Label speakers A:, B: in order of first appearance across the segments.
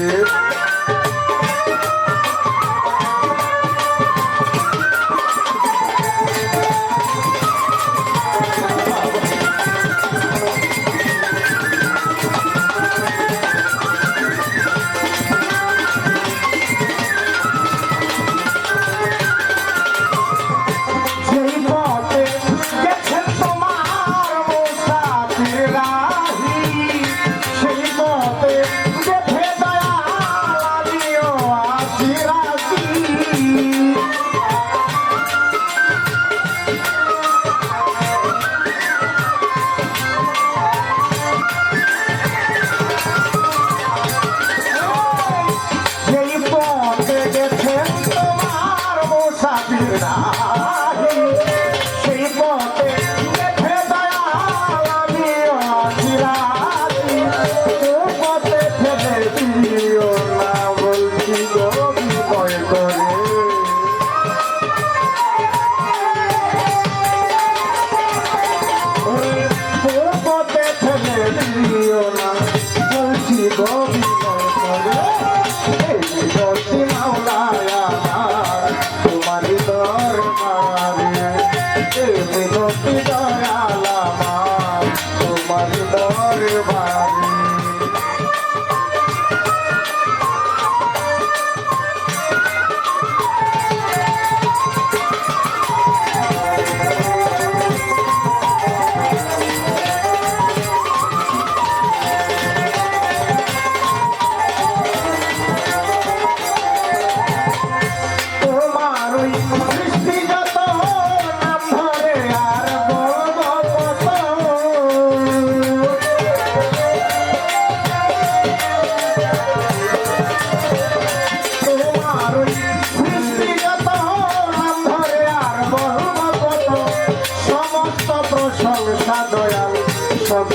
A: Thank you. 对的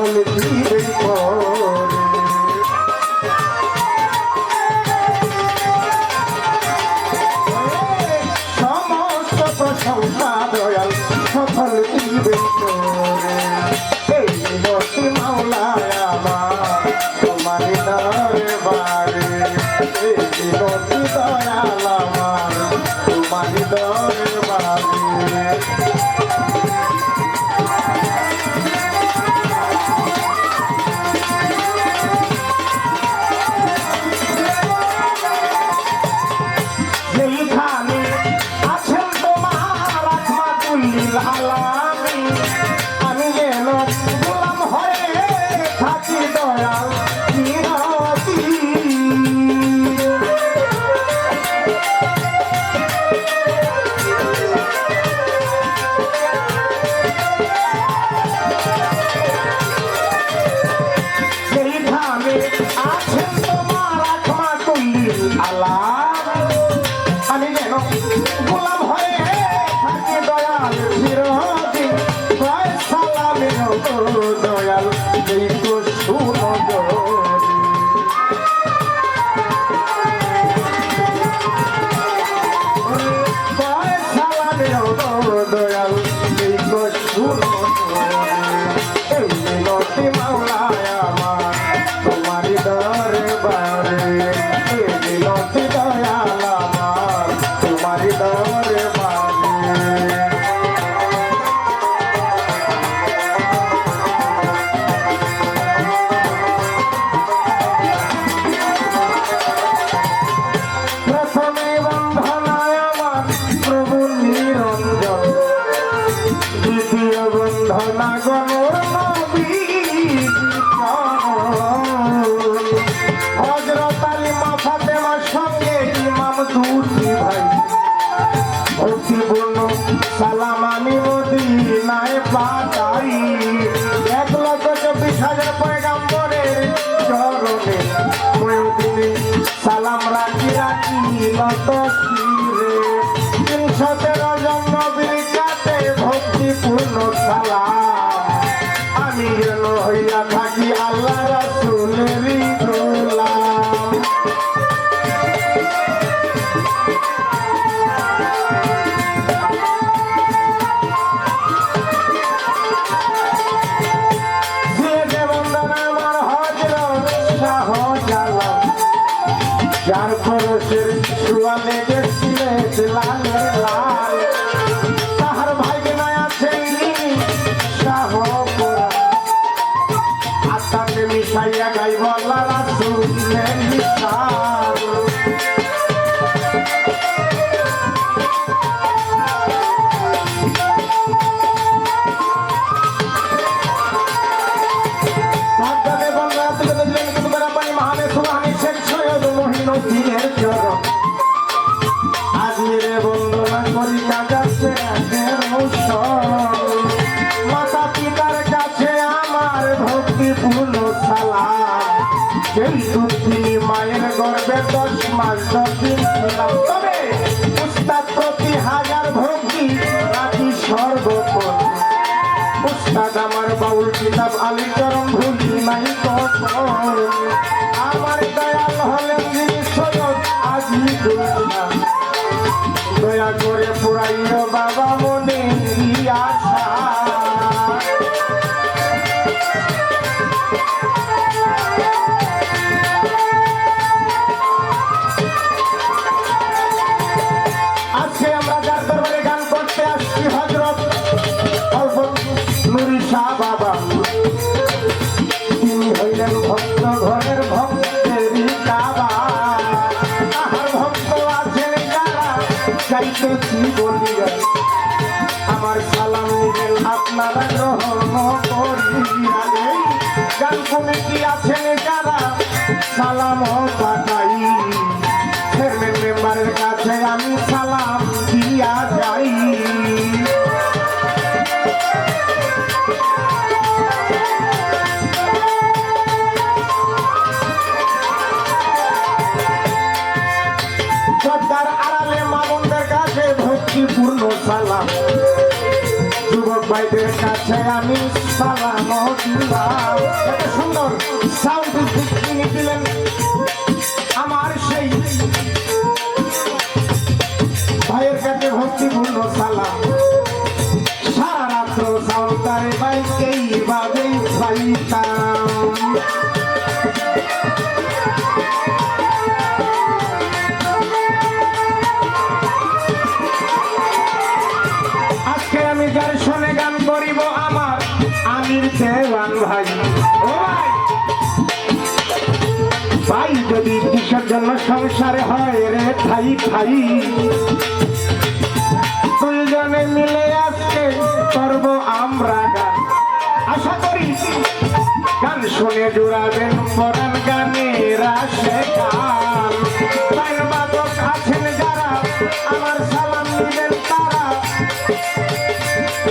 A: বলে দিবে দয়াল দীর্ঘ সুন্দর সালাম আমি মদিনায় পাতাই এক লক্ষ চব্বিশ হাজার পয়গাম্বরের চরণে ময়দিনে সালাম রাখি রাখি, নত তিনশো তেরো সুতি মায়ের গর্বে দশ মাস দশ দিন ছিলাম তবে উস্তাদ প্রতি হাজার ভক্তি রাখি সর্বপতি উস্তাদ আমার বাউল কিতাব আলী চরম ভুলি নাই আমার দয়াল হলেন যিনি সৈয়দ আজি দয়া করে পুরাইল বাবা মনে আসে কাছে আমি সালাম দিয়া যাই। সর্দার আড়ালে মামনদের কাছে ভক্তিপূর্ণ সালাম। আমি সুন্দর সাউন্ড দিলেন। আমার সেই ভাই। ও ভাই ভাই যদি কিসের জন্য সংসারে হয় রে ভাই ভাই? দুইজনে মিলে আজকে করব আমরা গান। আশা করি গান শুনে জুড়াবেন পরান গানের আসে গান তাই বাদক আছেন যারা, আমার সালাম নিবেন তারা।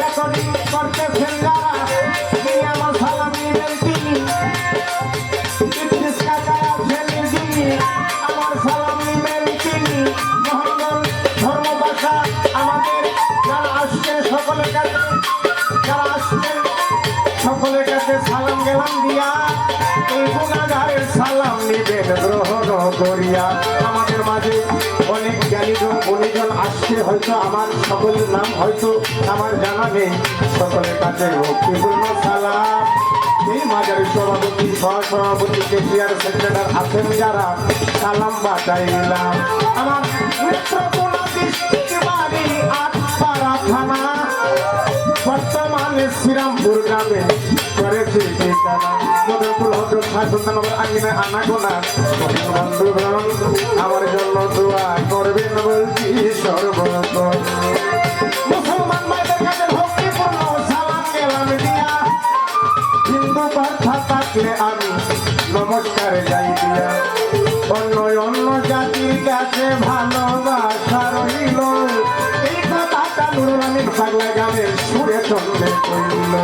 A: রেকর্ডিং করতেছেন হয়তো আমার সকলের নাম হয়তো আমার জানা নেই। সকলের কাছে ভক্তিপূর্ণ সালাম এই মাজারের সভাপতি, সহসভাপতি, কেশিয়ার সেক্রেটার আছেন যারা, সালাম বাটাইলাম আমার থানা। শ্রীরামপুর গ্রামে করেছে মদনপুর হজরত শাসনগর আঙ্গিনে আনাগোনা। বন্ধুগণ আমার জন্য দোয়া করবেন বলছি সর্বত কাছে ভালোবাসা রইল এই কথাটা নুরুল পাগলা গানের সুরে চন্দ্রে কইল।